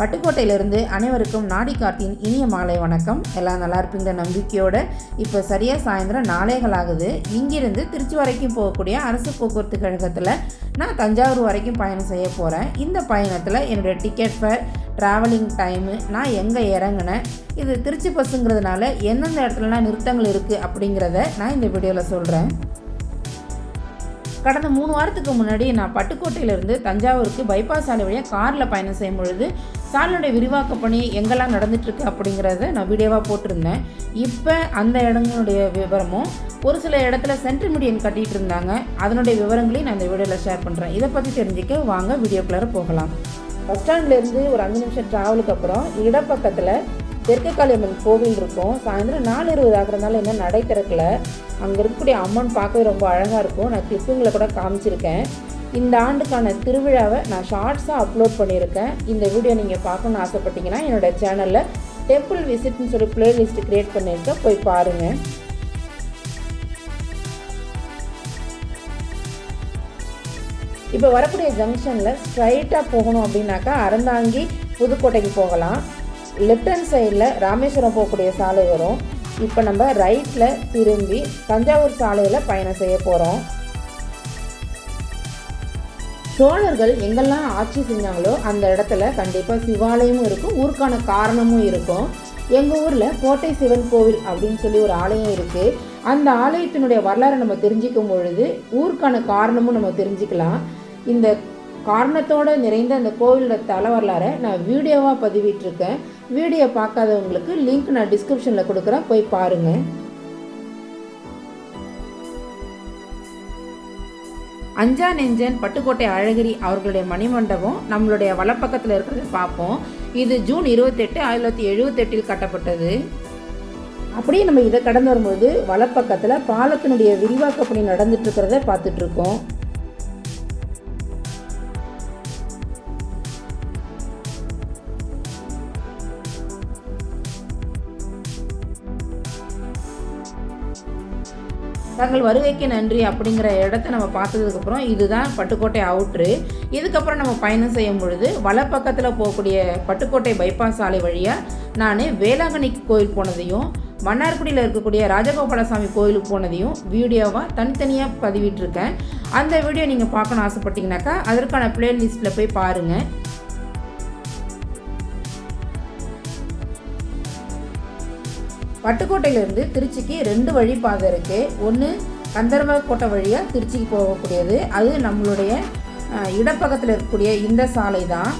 வட்டுக்கோட்டையிலிருந்து அனைவருக்கும் நாடி காட்டின் இனிய மாலை வணக்கம். எல்லாம் நல்லா இருப்பீங்க நம்பிக்கையோட. இப்போ சரியாக சாயந்தரம் நாளைகள் ஆகுது. இங்கிருந்து திருச்சி வரைக்கும் போகக்கூடிய அரசு போக்குவரத்து கழகத்தில் நான் தஞ்சாவூர் வரைக்கும் பயணம் செய்ய போகிறேன் இந்த பயணத்தில் என்னுடைய டிக்கெட் ஃபேர் ட்ராவலிங் டைமு நான் எங்கே இறங்கினேன். இது திருச்சி பஸ்ஸுங்கிறதுனால எந்தெந்த இடத்துலலாம் நிறுத்தங்கள் இருக்குது அப்படிங்கிறத நான் இந்த வீடியோவில் சொல்கிறேன் கடந்த மூணு வாரத்துக்கு முன்னாடி நான் பட்டுக்கோட்டையிலேருந்து தஞ்சாவூருக்கு பைபாஸ் சாலை வழியாக காரில் பயணம் செய்யும் பொழுது சாலையுடைய விரிவாக்க பணி எங்கெல்லாம் நடந்துட்டுருக்கு அப்படிங்கிறத நான் வீடியோவாக போட்டிருந்தேன். இப்போ அந்த இடங்களுடைய விவரமும் ஒரு சில இடத்துல சென்ட்ரி மீடியன் கட்டிகிட்டு இருந்தாங்க. அதனுடைய விவரங்களையும் நான் இந்த வீடியோவில் ஷேர் பண்ணுறேன் இதை பற்றி தெரிஞ்சுக்க வாங்க வீடியோக்குள்ளார போகலாம். பஸ் ஸ்டாண்ட்லேருந்து ஒரு அஞ்சு நிமிஷம் ட்ராவலுக்கு அப்புறம் இடப்பக்கத்தில் தெற்கு அம்மன் கோவில் இருக்கும். சாயந்தரம் நாலு இருபது ஆகிறதுனால இன்னும் நடை திறக்கல. அங்கே இருக்கக்கூடிய அம்மன் பார்க்கவே ரொம்ப அழகாக இருக்கும். நான் கிளிப்புங்களை கூட காமிச்சிருக்கேன். இந்த ஆண்டுக்கான திருவிழாவை நான் ஷார்ட்ஸாக அப்லோட் பண்ணியிருக்கேன். இந்த வீடியோ நீங்கள் பார்க்கணுன்னு ஆசைப்பட்டீங்கன்னா என்னோடய சேனலில் டெம்பிள் விசிட்னு சொல்லி பிளேலிஸ்ட் க்ரியேட் பண்ணியிருக்கேன். போய் பாருங்கள் இப்போ வரக்கூடிய ஜங்ஷனில் ஸ்ட்ரைட்டாக போகணும் அப்படின்னாக்கா அறந்தாங்கி புதுக்கோட்டைக்கு போகலாம். லெஃப்ட் ஹேண்ட் சைடில் ராமேஸ்வரம் போகக்கூடிய சாலை வரும். இப்போ நம்ம ரைட்டில் திரும்பி தஞ்சாவூர் சாலையில் பயணம் செய்ய போகிறோம் சோழர்கள் எங்கெல்லாம் ஆட்சி செஞ்சாங்களோ அந்த இடத்துல கண்டிப்பாக சிவாலயமும் இருக்கும். ஊருக்கான காரணமும் இருக்கும். எங்கள் ஊரில் கோட்டை சிவன் கோவில் அப்படின்னு சொல்லி ஒரு ஆலயம் இருக்குது அந்த ஆலயத்தினுடைய வரலாறை நம்ம தெரிஞ்சுக்கும் பொழுது ஊருக்கான காரணமும் நம்ம தெரிஞ்சுக்கலாம். இந்த காரணத்தோடு நிறைந்த அந்த கோவிலோட தல வரலாறை நான் வீடியோவாக பதிவிட்டிருக்கேன். வீடியோ பார்க்காதவங்களுக்கு லிங்க் நான் டிஸ்கிரிப்ஷனில் கொடுக்குறேன். போய் பாருங்கள் அஞ்சா நெஞ்சன் பட்டுக்கோட்டை அழகிரி அவர்களுடைய மணிமண்டபம் நம்மளுடைய வலப்பக்கத்தில் இருக்கிறத பார்ப்போம். இது ஜூன் இருபத்தெட்டு ஆயிரத்தி தொள்ளாயிரத்தி எழுபத்தெட்டில் கட்டப்பட்டது. அப்படியே நம்ம இதை கடந்து வரும்போது வலப்பக்கத்தில் பாலத்தினுடைய விரிவாக்க பணி நடந்துட்டு இருக்கிறத பார்த்துட்டு தங்கள் வருகைக்கு நன்றி அப்படிங்கிற இடத்த நம்ம பார்த்ததுக்கப்புறம் இதுதான் பட்டுக்கோட்டை அவுட்ரு இதுக்கப்புறம் நம்ம பயணம் செய்யும் பொழுது வலப்பக்கத்தில் போகக்கூடிய பட்டுக்கோட்டை பைபாஸ் சாலை வழியாக நான் வேளாங்கண்ணி கோயில் போனதையும் மன்னார்குடியில் இருக்கக்கூடிய ராஜகோபாலசாமி கோயிலுக்கு போனதையும் வீடியோவாக தனித்தனியாக பதிவிட்டிருக்கேன். அந்த வீடியோ நீங்கள் பார்க்கணும் ஆசைப்பட்டீங்கனாக்கா அதற்கான பிளேலிஸ்ட்டில் போய் பாருங்கள் பட்டுக்கோட்டையிலேருந்து திருச்சிக்கு ரெண்டு வழி பாதை இருக்குது ஒன்று கந்தர்வ கோட்டை வழியாக திருச்சிக்கு போகக்கூடியது. அது நம்மளுடைய இடப்பக்கத்தில் இருக்கக்கூடிய இந்த சாலை தான்.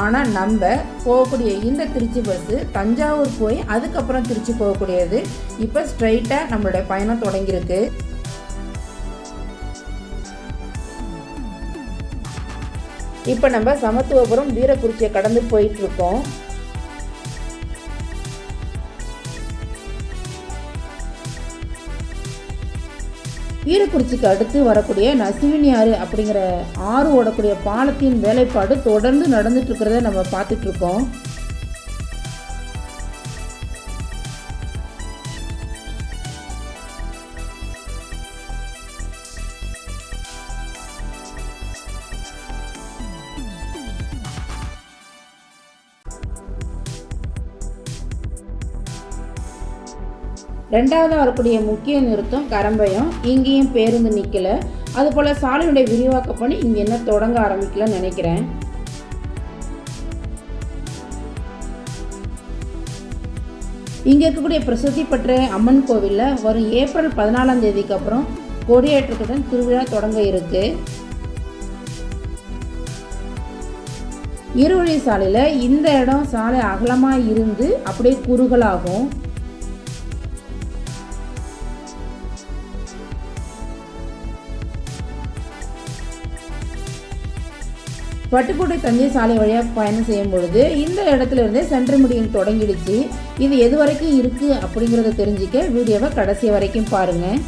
ஆனால் நம்ம போகக்கூடிய இந்த திருச்சி பஸ்ஸு தஞ்சாவூர் போய் அதுக்கப்புறம் திருச்சி போகக்கூடியது. இப்போ ஸ்ட்ரைட்டாக நம்மளுடைய பயணம் தொடங்கியிருக்கு. இப்போ நம்ம சமத்துவபுரம் வீரக்குறிச்சியை கடந்து போயிட்டுருக்கோம் வீரக்குறிச்சிக்கு அடுத்து வரக்கூடிய நசுவினி ஆறு அப்படிங்கிற ஆறு ஓடக்கூடிய பாலத்தின் வேலைப்பாடு தொடர்ந்து நடந்துட்டு இருக்கிறத நம்ம பார்த்துட்டு ரெண்டாவதாக வரக்கூடிய முக்கிய நிறுத்தம் கரம்பயம். இங்கேயும் பேருந்து நிற்கலை அதுபோல் சாலையுடைய விரிவாக்க பணி இங்கே என்ன தொடங்க ஆரம்பிக்கலன்னு நினைக்கிறேன். இங்கே இருக்கக்கூடிய பிரசித்தி பெற்ற அம்மன் கோவிலில் வரும் ஏப்ரல் பதினாலாம் தேதிக்கு அப்புறம் கொடியேற்றத்துடன் திருவிழா தொடங்க இருக்கு. இருவழி சாலையில் இந்த இடம் சாலை அகலமாக இருந்து அப்படியே குறுகலாகும். வட்டுக்கோட்டை தஞ்சை சாலை வழியாக பயணம் செய்யும் பொழுது இந்த இடத்துல இருந்தே சென்ட்ரல் மீடியம் தொடங்கிடுச்சு. இது எது வரைக்கும் இருக்குது அப்படிங்கிறத தெரிஞ்சுக்க வீடியோவை கடைசி வரைக்கும் பாருங்கள்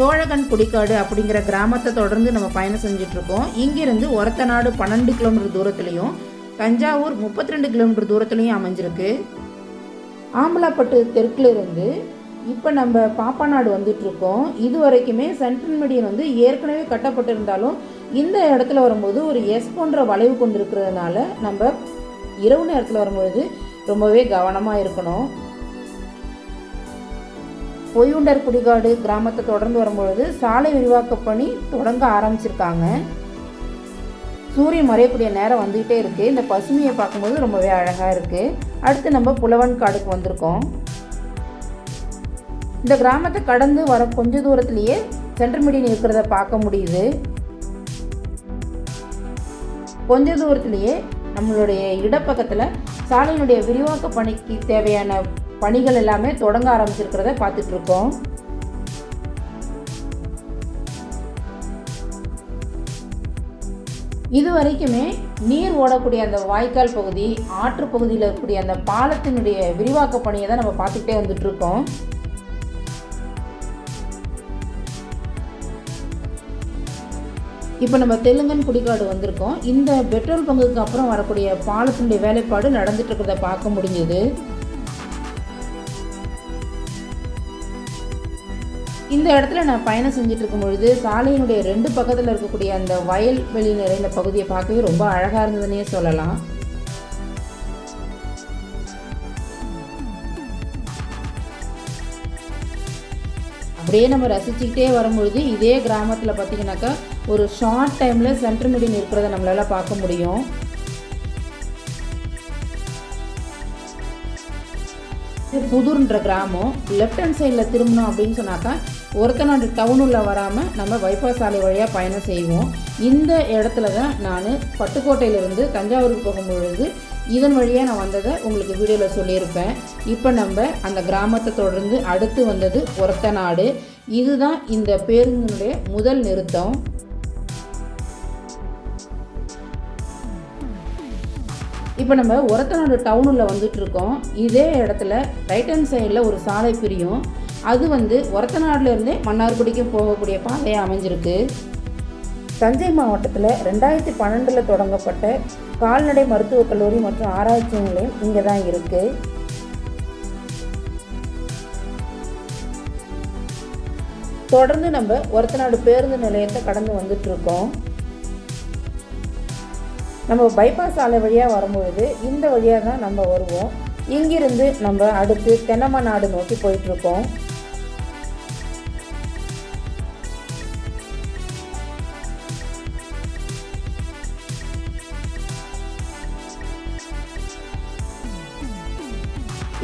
சோழகன் குடிக்காடு அப்படிங்கிற கிராமத்தை தொடர்ந்து நம்ம பயணம் செஞ்சிட்ருக்கோம். இங்கிருந்து ஒரத்தநாடு பன்னெண்டு கிலோமீட்டர் தூரத்துலையும் தஞ்சாவூர் முப்பத்தி ரெண்டு கிலோமீட்டர் தூரத்துலையும் அமைஞ்சிருக்கு. ஆம்பலாப்பட்டு தெற்குல இருந்து இப்போ நம்ம பாப்பாநாடு வந்துட்டுருக்கோம் இது வரைக்குமே சென்ட்ரல் மீடியன் வந்து ஏற்கனவே கட்டப்பட்டிருந்தாலும் இந்த இடத்துல வரும்போது ஒரு எஸ் போன்ற வளைவு கொண்டு இருக்கிறதுனால நம்ம இரவு நேரத்தில் வரும்பொழுது ரொம்பவே கவனமாக இருக்கணும். பொய்யுண்டர் குடிகாடு கிராமத்தை தொடர்ந்து வரும்பொழுது சாலை விரிவாக்க பணி தொடங்க ஆரம்பிச்சிருக்காங்க. சூரியன் மறையக்கூடிய நேரம் வந்துகிட்டே இருக்குது இந்த பசுமையை பார்க்கும்போது ரொம்பவே அழகாக இருக்குது அடுத்து நம்ம புலவன் காடுக்கு வந்திருக்கோம். இந்த கிராமத்தை கடந்து வர கொஞ்ச தூரத்துலேயே சென்ட்ரல் மீடியன் இருக்கிறத பார்க்க முடியுது. கொஞ்ச தூரத்திலேயே நம்மளுடைய இடப்பக்கத்தில் சாலையினுடைய விரிவாக்க பணிக்கு தேவையான பணிகள் எல்லாமே தொடங்க ஆரம்பிச்சிருக்கிறத பார்த்துட்டு இருக்கோம் இது வரைக்குமே நீர் ஓடக்கூடிய அந்த வாய்க்கால் பகுதி ஆற்று பகுதியில் இருக்கக்கூடிய அந்த பாலத்தினுடைய விரிவாக்க பணியை தான் நம்ம பார்த்துக்கிட்டே வந்துட்டு இருக்கோம் இப்போ நம்ம தெலுங்கன் குடிக்காடு வந்திருக்கோம். இந்த பெட்ரோல் பங்குக்கு அப்புறம் வரக்கூடிய பாலத்தினுடைய வேலைப்பாடு நடந்துட்டு இருக்கிறத பார்க்க முடிஞ்சது. இந்த இடத்துல நான் பயணம் செஞ்சுட்டு இருக்கும் பொழுது சாலையினுடைய ரெண்டு பக்கத்தில் இருக்கக்கூடிய அந்த வயல் வெளி நிறைந்த பகுதியை பார்க்கவே ரொம்ப அழகாக இருந்ததுன்னே சொல்லலாம். அப்படியே நம்ம ரசிச்சுக்கிட்டே வரும்பொழுது இதே கிராமத்தில் பார்த்தீங்கன்னாக்கா ஒரு ஷார்ட் டைமில் சென்ட்ரல் மீடியம் இருக்கிறத நம்மளால் பார்க்க முடியும். புதூர்ன்ற கிராமம். லெஃப்ட் ஹேண்ட் சைடில் திரும்பணும் அப்படின்னு சொன்னாக்கா ஒருத்தநாடு டவுனுள்ள வராமல் நம்ம பைபாஸ் சாலை வழியாக பயணம் செய்வோம். இந்த இடத்துல தான் நான் பட்டுக்கோட்டையிலேருந்து தஞ்சாவூருக்கு போகும்பொழுது இதன் வழியாக நான் வந்ததை உங்களுக்கு வீடியோவில் சொல்லியிருப்பேன். இப்போ நம்ம அந்த கிராமத்தை தொடர்ந்து அடுத்து வந்தது ஒரத்தநாடு இதுதான் இந்த பேருந்தினுடைய முதல் நிறுத்தம். இப்போ நம்ம ஒரத்தநாடு டவுனில் வந்துட்டு இருக்கோம். இதே இடத்துல ரைட் ஹேண்ட் சைடில் ஒரு சாலை பிரியும். அது வந்து ஒரத்தநாடுலேருந்தே மன்னார்குடிக்கு போகக்கூடிய பாதையாக அமைஞ்சிருக்கு. தஞ்சை மாவட்டத்தில் ரெண்டாயிரத்தி பன்னெண்டில் தொடங்கப்பட்ட கால்நடை மருத்துவக் கல்லூரி மற்றும் ஆராய்ச்சி நிலையம் இங்கே தான் இருக்குது தொடர்ந்து நம்ம ஒரத்தநாடு பேருந்து நிலையத்தை கடந்து வந்துட்டு இருக்கோம் நம்ம பைபாஸ் சாலை வழியாக வரும்பொழுது இந்த வழியாக தான் நம்ம வருவோம். இங்கிருந்து நம்ம அடுத்து தென்னம்மா நாடு நோக்கி போயிட்டுருக்கோம்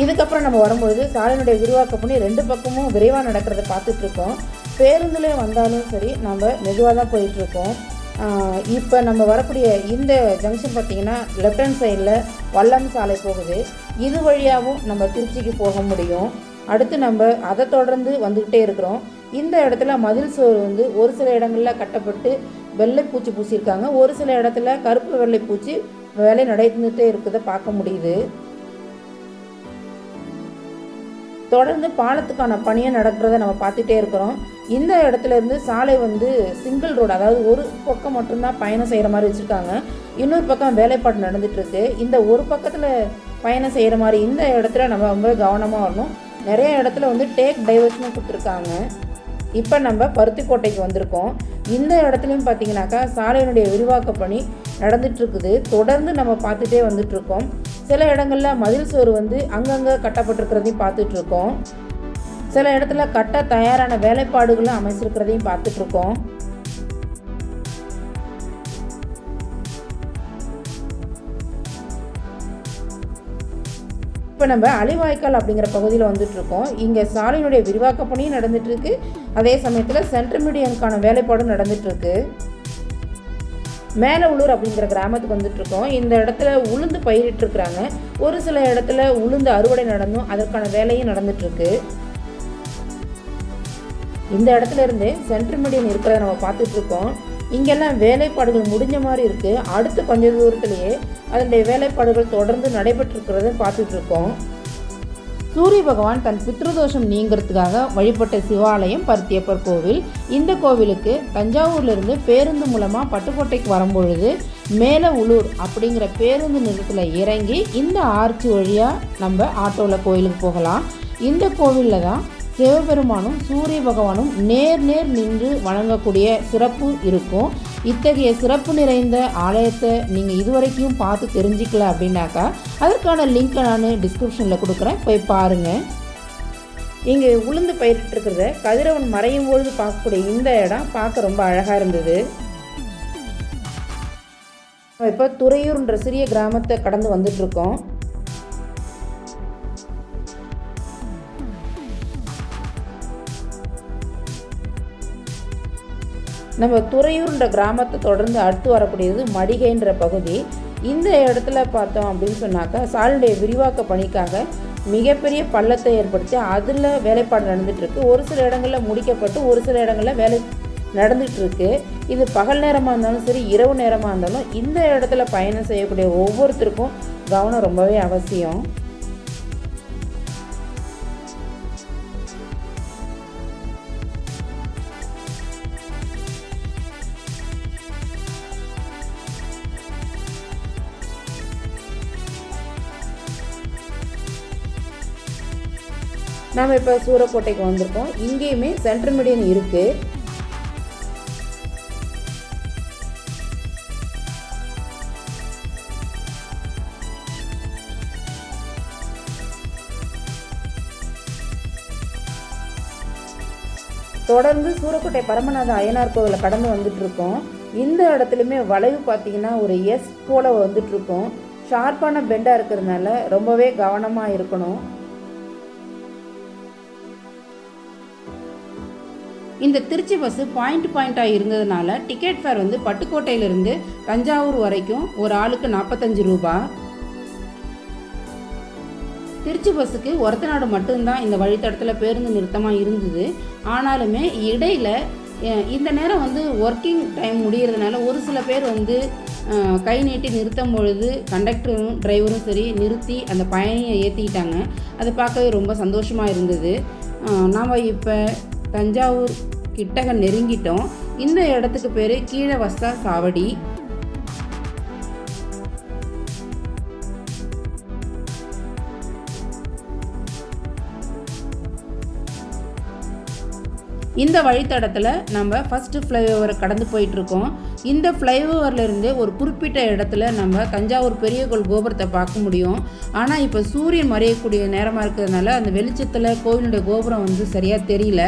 இதுக்கப்புறம் நம்ம வரும்பொழுது சாலையினுடைய விரிவாக்க பண்ணி ரெண்டு பக்கமும் விரைவாக நடக்கிறத பார்த்துட்ருக்கோம் பேருந்துலேயே வந்தாலும் சரி நம்ம மெதுவாக தான் போயிட்டுருக்கோம் இப்போ நம்ம வரக்கூடிய இந்த ஜங்ஷன் பார்த்திங்கன்னா லெஃப்ட் ஹேண்ட் சைடில் வல்லம் சாலை போகுது. இது வழியாகவும் நம்ம திருச்சிக்கு போக முடியும். அடுத்து நம்ம அதை தொடர்ந்து வந்துக்கிட்டே இருக்கிறோம். இந்த இடத்துல மதில் சோறு வந்து ஒரு சில இடங்களில் கட்டப்பட்டு வெள்ளை பூச்சி பூசியிருக்காங்க. ஒரு சில இடத்துல கருப்பு வெள்ளை பூச்சி வேலை நடந்துகிட்டே இருக்கிறத பார்க்க முடியுது. தொடர்ந்து பாலத்துக்கான பணியை நடக்கிறத நம்ம பார்த்துட்டே இருக்கிறோம். இந்த இடத்துல இருந்து சாலை வந்து சிங்கிள் ரோடு அதாவது ஒரு பக்கம் மட்டும்தான் பயணம் செய்கிற மாதிரி வச்சுருக்காங்க. இன்னொரு பக்கம் வேலைப்பாடு நடந்துகிட்ருக்கு இந்த ஒரு பக்கத்தில் பயணம் செய்கிற மாதிரி இந்த இடத்துல நம்ம ரொம்ப கவனமாக வரணும். நிறைய இடத்துல வந்து டேக் டைவர்ஷனும் கொடுத்துருக்காங்க. இப்போ நம்ம பருத்திக்கோட்டைக்கு வந்திருக்கோம். இந்த இடத்துலையும் பார்த்தீங்கன்னாக்கா சாலையினுடைய விரிவாக்க பணி நடந்துட்டுருக்குது. தொடர்ந்து நம்ம பார்த்துட்டே வந்துட்ருக்கோம் சில இடங்களில் மதில் சோறு வந்து அங்கங்கே கட்டப்பட்டிருக்கிறதையும் பார்த்துட்ருக்கோம் சில இடத்துல கட்ட தயாரான வேலைப்பாடுகளும் அமைச்சிருக்கிறதையும் பார்த்துட்ருக்கோம் இப்போ நம்ம அலிவாய்க்கால் அப்படிங்கிற பகுதியில் வந்துட்டுருக்கோம். இங்கே சாலையினுடைய விரிவாக்க பணியும் நடந்துகிட்ருக்கு அதே சமயத்தில் சென்ட்ரல் மீடியனுக்கான வேலைப்பாடும் நடந்துகிட்ருக்கு மேலே உள்ளூர் அப்படிங்கிற கிராமத்துக்கு வந்துட்ருக்கோம் இந்த இடத்துல உளுந்து பயிரிட்டுருக்குறாங்க. ஒரு சில இடத்துல உளுந்து அறுவடை நடந்தும் அதற்கான வேலையும் நடந்துட்டுருக்கு. இந்த இடத்துல இருந்து சென்ட்ரல் மீடியன் இருக்கிறத நம்ம பார்த்துட்ருக்கோம் இங்கெல்லாம் வேலைப்பாடுகள் முடிஞ்ச மாதிரி இருக்குது அடுத்து கொஞ்ச தூரத்துலேயே அதனுடைய வேலைப்பாடுகள் தொடர்ந்து நடைபெற்றிருக்கிறத பார்த்துட்ருக்கோம். சூரிய பகவான் தன் பித்ருதோஷம் நீங்கிறதுக்காக வழிபட்ட சிவாலயம் பருத்தியப்பர் கோவில். இந்த கோவிலுக்கு தஞ்சாவூர்லேருந்து பேருந்து மூலமாக பட்டுக்கோட்டைக்கு வரும்பொழுது மேலே உளூர் அப்படிங்கிற பேருந்து நிலையத்தில் இறங்கி இந்த ஆர்ச்சி வழியாக நம்ம ஆட்டோவில் கோயிலுக்கு போகலாம். இந்த கோவிலில் தான் சிவபெருமானும் சூரிய பகவானும் நேர் நேர் நின்று வணங்கக்கூடிய சிறப்பு இருக்கும். இத்தகைய சிறப்பு நிறைந்த ஆலயத்தை நீங்கள் இதுவரைக்கும் பார்த்து தெரிஞ்சிக்கல அப்படின்னாக்கா அதற்கான லிங்க்கை நான் டிஸ்கிரிப்ஷனில் கொடுக்குறேன். போய் பாருங்கள் இங்கே உளுந்து பயிரிட்டுருக்கிறத கதிரவன் மறையும் பொழுது பார்க்கக்கூடிய இந்த இடம் பார்க்க ரொம்ப அழகாக இருந்தது. இப்போ துறையூர்ன்ற சிறிய கிராமத்தை கடந்து வந்துட்ருக்கோம் நம்ம துறையூர்ன்ற கிராமத்தை தொடர்ந்து அடுத்து வரக்கூடியது மடிகைன்ற பகுதி. இந்த இடத்துல பார்த்தோம் அப்படின்னு சொன்னாக்கா சாலையுடைய விரிவாக்க பணிக்காக மிகப்பெரிய பள்ளத்தை ஏற்படுத்தி அதில் வேலைப்பாடு நடந்துகிட்ருக்கு ஒரு சில இடங்களில் முடிக்கப்பட்டு ஒரு சில இடங்களில் வேலை நடந்துகிட்ருக்கு இது பகல் நேரமாக இருந்தாலும் சரி இரவு நேரமாக இருந்தாலும் இந்த இடத்துல பயணம் செய்யக்கூடிய ஒவ்வொருத்தருக்கும் கவனம் ரொம்பவே அவசியம். நாம் இப்போ சூரக்கோட்டைக்கு வந்திருக்கோம். இங்கேயுமே சென்ட்ரல் மீடியன் இருக்குது தொடர்ந்து சூரக்கோட்டை பரமநாத அய்யனார் கோவிலை கடந்து வந்துட்டுருக்கோம். இந்த இடத்துலையுமே வளைவு பார்த்தீங்கன்னா ஒரு எஸ் போல் வந்துட்டுருக்கோம். ஷார்ப்பான பெண்டாக இருக்கிறதுனால ரொம்பவே கவனமாக இருக்கணும். இந்த திருச்சி பஸ்ஸு பாயிண்ட் பாயிண்ட்டாக இருந்ததுனால டிக்கெட் ஃபேர் வந்து பட்டுக்கோட்டையிலிருந்து தஞ்சாவூர் வரைக்கும் ஒரு ஆளுக்கு நாற்பத்தஞ்சு ரூபா. திருச்சி பஸ்ஸுக்கு ஒரத்தநாடு மட்டும்தான் இந்த வழித்தடத்தில் பேருந்து நிறுத்தமாக இருந்தது. ஆனாலுமே இடையில் இந்த நேரம் வந்து ஒர்க்கிங் டைம் முடிகிறதுனால ஒரு சில பேர் வந்து கை நீட்டி நிறுத்தும் பொழுது கண்டக்டரும் டிரைவரும் சரி நிறுத்தி அந்த பயணியை ஏற்றிக்கிட்டாங்க அதை பார்க்கவே ரொம்ப சந்தோஷமாக இருந்தது. நாம் இப்போ தஞ்சாவூர் கிட்டக நெருங்கிட்டோம். இந்த இடத்துக்கு பேர் கீழே வஸ்தா சாவடி. இந்த வழித்தடத்தில் நம்ம ஃபஸ்ட்டு ஃப்ளைஓவரை கடந்து போயிட்டுருக்கோம். இந்த ஃப்ளைஓவர்லேருந்து ஒரு குறிப்பிட்ட இடத்துல நம்ம தஞ்சாவூர் பெரிய கோள் கோபுரத்தை பார்க்க முடியும். ஆனால் இப்போ சூரியன் மறையக்கூடிய நேரமாக இருக்கிறதுனால அந்த வெளிச்சத்தில் கோவிலுடைய கோபுரம் வந்து சரியாக தெரியல.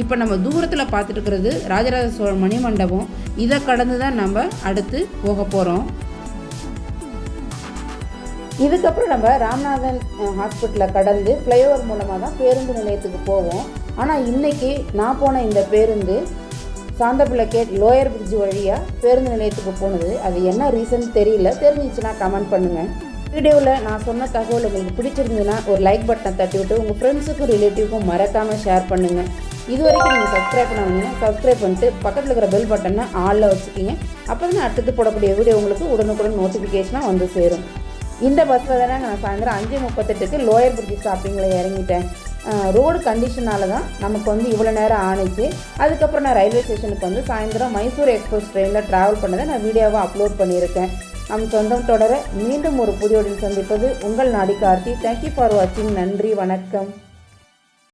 இப்போ நம்ம தூரத்தில் பார்த்துட்டு இருக்கிறது ராஜராஜ சோழ மணிமண்டபம். இதை கடந்து தான் நம்ம அடுத்து போக போகிறோம் இதுக்கப்புறம் நம்ம ராமநாதன் ஹாஸ்பிட்டலில் கடந்து ஃப்ளைஓவர் மூலமாக தான் பேருந்து நிலையத்துக்கு போவோம். ஆனால் இன்றைக்கி நான் போன இந்த பேருந்து சாந்தப்பிள்ளை கேட் லோயர் பிரிட்ஜ் வழியாக பேருந்து நிலையத்துக்கு போனது. அது என்ன ரீசன் தெரியல. தெரிஞ்சிச்சுன்னா கமெண்ட் பண்ணுங்கள் வீடியோவில் நான் சொன்ன தகவல் உங்களுக்கு பிடிச்சிருந்ததுன்னா ஒரு லைக் பட்டனை தட்டி விட்டு உங்கள் ஃப்ரெண்ட்ஸுக்கும் ரிலேட்டிவ்க்கும் மறக்காமல் ஷேர் பண்ணுங்கள் இது வரைக்கும் நீங்கள் சப்ஸ்கிரைப் பண்ணாங்கன்னா சப்ஸ்கிரைப் பண்ணிட்டு பக்கத்தில் இருக்கிற பெல் பட்டனை ஆளில் வச்சுக்கிங்க. அப்போ தான் அடுத்தது போடக்கூடிய வீடியோ உங்களுக்கு உடனுக்குடன் நோட்டிஃபிகேஷனாக வந்து சேரும். இந்த பஸ்ஸில் தானே நான் சாயந்தரம் அஞ்சு முப்பத்தெட்டுக்கு லோயர் பிரிட்ஜ் ஸ்டாப்பிங்கில் இறங்கிட்டேன். ரோடு கண்டிஷனால தான் நமக்கு வந்து இவ்வளோ நேரம் ஆணிச்சு. அதுக்கப்புறம் நான் ரயில்வே ஸ்டேஷனுக்கு வந்து சாயந்தரம் மைசூர் எக்ஸ்பிரஸ் ட்ரெயினில் ட்ராவல் பண்ணதை நான் வீடியோவாக அப்லோட் பண்ணியிருக்கேன். நம் சொந்தம் தொடர மீண்டும் ஒரு புதியோடு சந்திப்பது உங்கள் நாடி கார்த்தி தேங்க்யூ ஃபார் வாட்சிங் நன்றி. வணக்கம்.